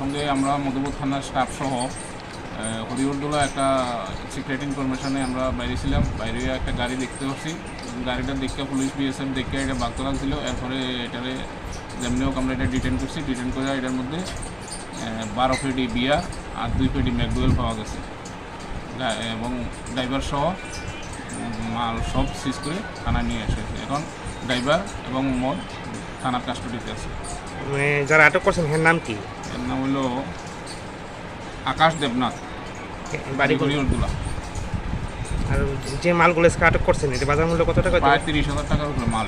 সঙ্গে আমরা মধুপুর থানার স্টাফ সহ হরিউরদোলা একটা সিক্রেট ইনফরমেশনে আমরা বাইরে ছিলাম বাইরে একটা গাড়ি দেখতে পাচ্ছি। গাড়িটা দেখে পুলিশ বিএসএফ দেখে এটা বাগতে লাগছিল। এরপরে এটারে যেমনি হোক আমরা এটা ডিটেন করছি। ডিটেন করে এটার মধ্যে বারো পেটি বিয়ার আর দুই পেটি ম্যাকডুয়েল পাওয়া গেছে। এবং ড্রাইভার সহ মাল সব সিজ করে থানায় নিয়ে এসেছে এখন ড্রাইভার এবং মদ থানার কাস্টডিতে আছে। যারা আটক করছেন হ্যাঁ নাম কি? এর নাম হলো আকাশ দেবনাথ। বাড়ি হরিউরদোলা আর যে মালগুলো আটক করছেন এটা বাজার মূল্য কত টাকা? প্রায় তিরিশ হাজার টাকার উপরে মাল।